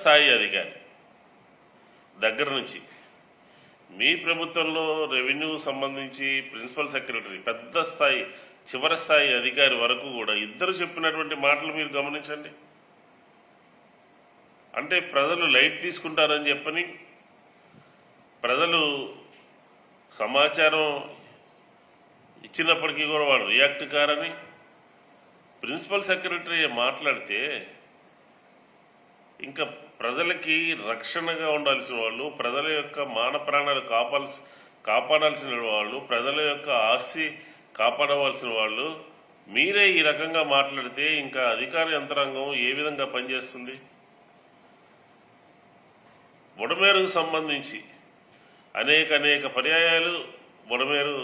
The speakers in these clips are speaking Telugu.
స్థాయి అధికారి. దగ్గర నుంచి. మీ ప్రభుత్వంలో రెవెన్యూ సంబంధించి ప్రిన్సిపల్ సెక్రటరీ పెద్ద స్థాయి చివరి స్థాయి అధికారి వరకు కూడా ఇద్దరు చెప్పినటువంటి మాటలు మీరు గమనించండి. అంటే ప్రజలు లైట్ తీసుకుంటారని చెప్పని ప్రజలు సమాచారం ఇచ్చినప్పటికీ కూడా వాడు రియాక్ట్ కారని ప్రిన్సిపల్ సెక్రటరీ మాట్లాడితే ఇంకా ప్రజలకి రక్షణగా ఉండాల్సిన వాళ్ళు ప్రజల యొక్క మాన ప్రాణాలు కాపాల్సి కాపాడాల్సిన వాళ్ళు ప్రజల యొక్క ఆస్తి కాపాడవలసిన వాళ్ళు మీరే ఈ రకంగా మాట్లాడితే ఇంకా అధికార యంత్రాంగం ఏ విధంగా పనిచేస్తుంది? బుడమేరుకు సంబంధించి అనేక అనేక పర్యాయాలు బుడమేరు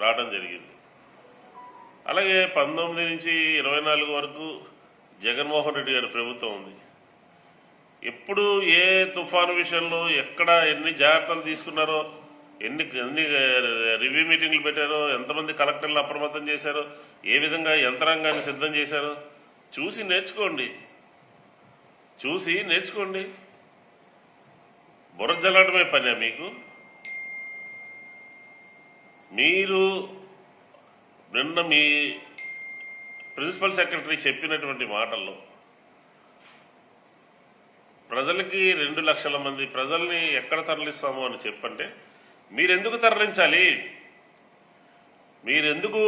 రావడం జరిగింది. అలాగే పంతొమ్మిది నుంచి ఇరవై నాలుగు వరకు జగన్మోహన్ రెడ్డి గారి ప్రభుత్వం ఉంది. ఎప్పుడు ఏ తుఫాను విషయంలో ఎక్కడ ఎన్ని జాగ్రత్తలు తీసుకున్నారో ఎన్ని ఎన్ని రివ్యూ మీటింగ్లు పెట్టారో ఎంతమంది కలెక్టర్లు అప్రమత్తం చేశారో ఏ విధంగా యంత్రాంగాన్ని సిద్ధం చేశారో చూసి నేర్చుకోండి. చూసి నేర్చుకోండి. బుర్రజల్లడమే పనే మీకు. మీరు నిన్న మీ ప్రిన్సిపల్ సెక్రటరీ చెప్పినటువంటి మాటల్లో ప్రజలకి రెండు లక్షల మంది ప్రజల్ని ఎక్కడ తరలిస్తాము అని చెప్పంటే మీరెందుకు తరలించాలి? మీరెందుకు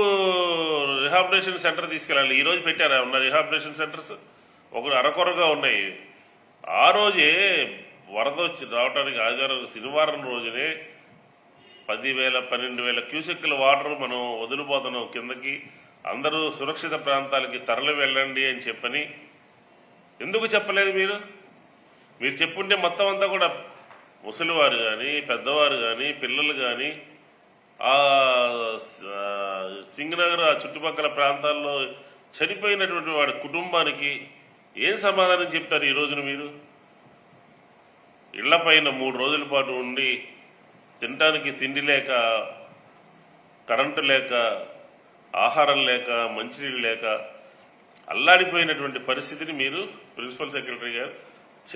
రిహాబిలేషన్ సెంటర్ తీసుకెళ్ళాలి? ఈరోజు పెట్టారా? ఉన్న రిహాబిలేషన్ సెంటర్స్ ఒక అరకొరగా ఉన్నాయి. ఆ రోజే వరద వచ్చి రావడానికి ఆదివారం శనివారం రోజునే పదివేల పన్నెండు వేల క్యూసెక్కుల వాటర్ మనం వదిలిపోతున్నాం కిందకి. అందరూ సురక్షిత ప్రాంతాలకి తరలి వెళ్ళండి అని చెప్పని ఎందుకు చెప్పలేదు మీరు? మీరు చెప్పుంటే మొత్తం అంతా కూడా ముసలివారు కానీ పెద్దవారు కానీ పిల్లలు కానీ ఆ సింగనగర్ ఆ చుట్టుపక్కల ప్రాంతాల్లో చనిపోయినటువంటి వాడి కుటుంబానికి ఏం సమాధానం చెప్తారు ఈ రోజున మీరు? ఇళ్ళపైన మూడు రోజుల పాటు ఉండి తినటానికి తిండి లేక కరెంటు లేక ఆహారం లేక మంచినీళ్ళు లేక అల్లాడిపోయినటువంటి పరిస్థితిని మీరు ప్రిన్సిపల్ సెక్రటరీ గారు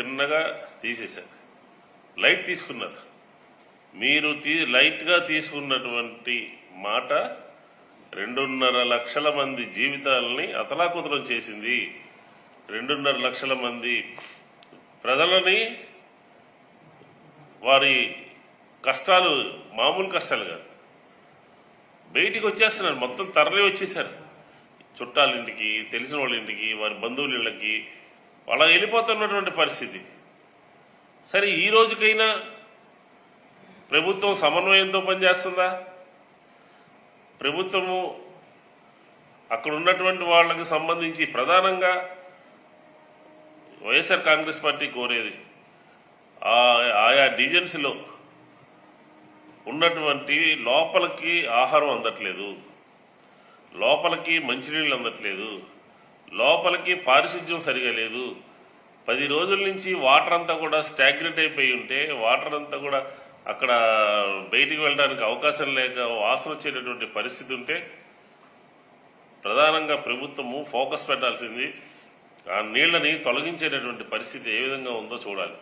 చిన్నగా తీసేశారు. లైట్ తీసుకున్నారు. మీరు తీ లైట్గా తీసుకున్నటువంటి మాట రెండున్నర లక్షల మంది జీవితాలని అతలాకుతలం చేసింది. రెండున్నర లక్షల మంది ప్రజలని వారి కష్టాలు మామూలు కష్టాలు కాదు. బయటికి వచ్చేస్తున్నారు మొత్తం తరలి వచ్చేసారు చుట్టాలింటికి తెలిసిన వాళ్ళ ఇంటికి వారి బంధువుల ఇళ్ళకి అలా వెళ్ళిపోతున్నటువంటి పరిస్థితి. సరే ఈ రోజుకైనా ప్రభుత్వం సమన్వయంతో పనిచేస్తుందా? ప్రభుత్వము అక్కడ ఉన్నటువంటి వాళ్ళకి సంబంధించి ప్రధానంగా వైఎస్ఆర్ కాంగ్రెస్ పార్టీ కోరేది ఆ- ఆయా డివిజన్స్లో ఉన్నటువంటి లోపలికి ఆహారం అందట్లేదు. లోపలికి మంచినీళ్ళు అందట్లేదు. లోపలికి పారిశుద్ధ్యం సరిగా లేదు. పది రోజుల నుంచి వాటర్ అంతా కూడా స్టాగ్నెట్ అయిపోయి ఉంటే వాటర్ అంతా కూడా అక్కడ బయటికి వెళ్ళడానికి అవకాశం లేక వాసన వచ్చేటటువంటి పరిస్థితి ఉంటే ప్రధానంగా ప్రభుత్వము ఫోకస్ పెట్టాల్సింది ఆ నీళ్ళని తొలగించేటటువంటి పరిస్థితి ఏ విధంగా ఉందో చూడాలి.